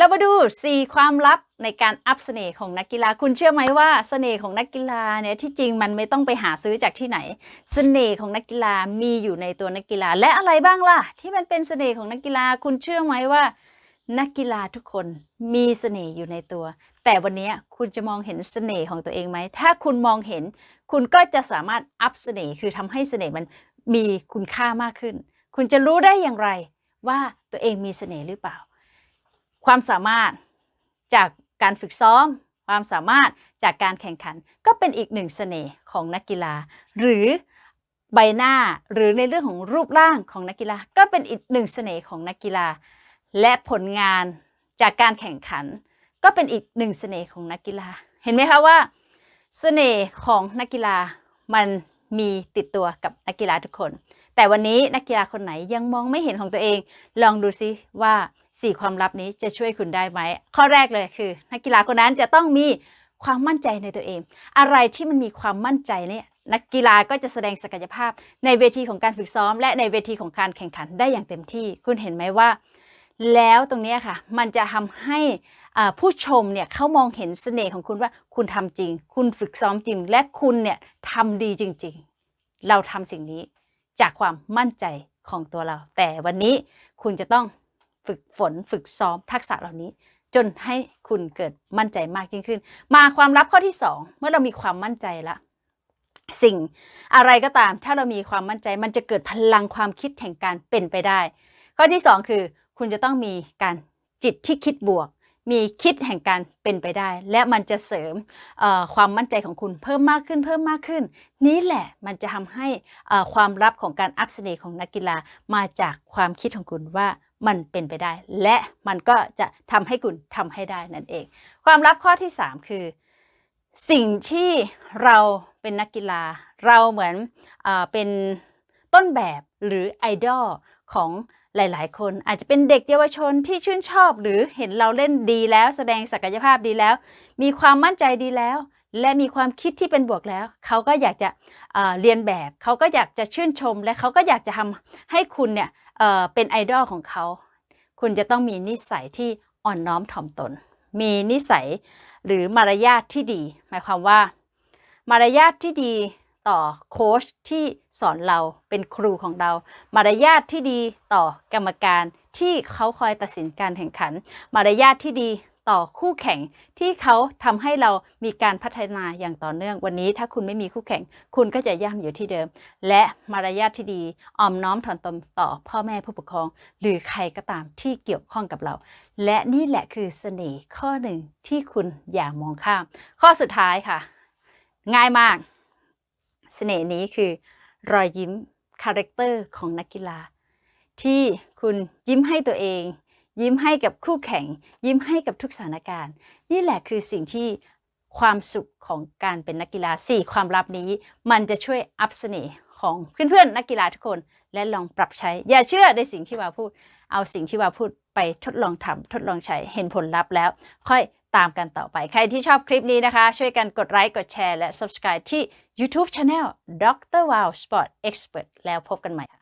เรามาดู 4 ความลับในการอัพเสน่ห์ของนักกีฬา คุณเชื่อไหมว่าเสน่ห์ของนักกีฬาเนี่ยที่จริงมันไม่ต้องไปหาซื้อจากที่ไหน เสน่ห์ของนักกีฬามีอยู่ในตัวนักกีฬา และอะไรบ้างล่ะ ที่มันเป็นเสน่ห์ของนักกีฬา คุณเชื่อไหมว่า นักกีฬาทุกคนมีเสน่ห์อยู่ในตัว แต่วันนี้คุณจะมองเห็นเสน่ห์ของตัวเองไหม ถ้าคุณมองเห็น คุณก็จะสามารถอัพเสน่ห์คือทำให้เสน่ห์มันมีคุณค่ามากขึ้น คุณจะรู้ได้อย่างไรว่าตัวเองมีเสน่ห์หรือเปล่า ความสามารถจากการฝึกซ้อม ความสามารถจากการแข่งขัน ก็เป็นอีกหนึ่งเสน่ห์ของนักกีฬา หรือใบหน้าหรือในเรื่องของรูปร่างของนักกีฬา ก็เป็นอีกหนึ่งเสน่ห์ของนักกีฬา และผลงานจากการแข่งขัน ก็เป็นอีกหนึ่งเสน่ห์ของนักกีฬา เห็นไหมคะว่า เสน่ห์ของนักกีฬามัน มีติดตัวกับนักกีฬาทุกคน แต่วันนี้นักกีฬาคนไหนยังมองไม่เห็นของตัวเอง ลองดูซิว่าสี่ความลับนี้จะช่วยคุณได้ไหม ข้อแรกเลยคือ นักกีฬาคนนั้นจะต้องมีความมั่นใจในตัวเอง อะไรที่มันมีความมั่นใจเนี่ยนักกีฬาก็จะแสดงศักยภาพ ในเวทีของการฝึกซ้อม และในเวทีของการแข่งขันได้อย่างเต็มที่ คุณเห็นไหมว่า แล้วตรงนี้ค่ะ มันจะทำให้ผู้ชมเนี่ยเขามองเห็นเสน่ห์ของคุณว่าคุณทำจริง คุณฝึกซ้อมจริง และคุณเนี่ยทำดีจริง ๆ เราทำสิ่งนี้จากความมั่นใจของตัวเรา แต่วันนี้คุณจะต้องฝึกฝนฝึกซ้อมทักษะเหล่านี้ จนให้คุณเกิดมั่นใจมากยิ่งขึ้น มาความลับข้อที่สองเมื่อเรามีความมั่นใจละสิ่งอะไรก็ตามถ้าเรามีความมั่นใจ มันจะเกิดพลังความคิดแห่งการเป็นไปได้ ข้อที่สองคือ คุณจะต้องมีการจิตที่คิดบวก มีคิดแห่งการเป็นไปได้ และมันจะเสริมความมั่นใจของคุณเพิ่มมากขึ้นเพิ่มมากขึ้น นี่แหละมันจะทำให้ความลับของการอัพเสน่ห์ของนักกีฬามาจากความคิดของคุณว่ามันเป็นไปได้ และมันก็จะทำให้คุณทำให้ได้นั่นเอง ความลับข้อที่ 3 คือ สิ่งที่เราเป็นนักกีฬา เราเหมือนอเป็นต้นแบบหรือไอดอลของ หลาย ๆ คนอาจจะเป็นเด็กเยาวชนที่ชื่นชอบหรือเห็นเราเล่นดีแล้ว แสดงศักยภาพดีแล้ว มีความมั่นใจดีแล้ว และมีความคิดที่เป็นบวกแล้ว เขาก็อยากจะเเรียนแบบ เขาก็อยากจะชื่นชม และเขาก็อยากจะทำให้คุณเนี่ยเเป็นไอดอลของเขา คุณจะต้องมีนิสัยที่อ่อนน้อมถ่อมตน มีนิสัยหรือมารยาทที่ดี หมายความว่า มารยาทที่ดี ต่อโค้ชที่สอนเราเป็นครูของเรา มารยาทที่ดีต่อกรรมการที่เขาคอยตัดสินการแข่งขัน มารยาทที่ดีต่อคู่แข่งที่เขาทำให้เรามีการพัฒนาอย่างต่อเนื่องวันนี้ ถ้าคุณไม่มีคู่แข่ง คุณก็จะย่ำอยู่ที่เดิม และมารยาทที่ดีอ่อมน้อมถ่อมตนต่อพ่อแม่ผู้ปกครอง หรือใครก็ตามที่เกี่ยวข้องกับเรา และนี่แหละคือเสน่ห์ข้อหนึ่งที่คุณอย่ามองข้าม ข้อสุดท้ายค่ะ ง่ายมาก เสน่ห์นี้คือ รอยยิ้มคาแรคเตอร์ของนักกีฬา ที่คุณยิ้มให้ตัวเอง ยิ้มให้กับคู่แข่ง ยิ้มให้กับทุกสถานการณ์ นี่แหละคือสิ่งที่ความสุขของการเป็นนักกีฬาสี่ความลับนี้ มันจะช่วยอัพเสน่ห์ ของเพื่อนๆนักกีฬาทุกคน และลองปรับใช้ อย่าเชื่อในสิ่งที่วาพูด เอาสิ่งที่วาพูดไปทดลองทำทดลองใช้เห็นผลลัพธ์แล้ว ค่อยตามกันต่อไป ใครที่ชอบคลิปนี้นะคะ ช่วยกันกดไลค์กดแชร์และ subscribe ที่ YouTube Channel Dr. Wow Sport Expert แล้วพบกันใหม่ค่ะ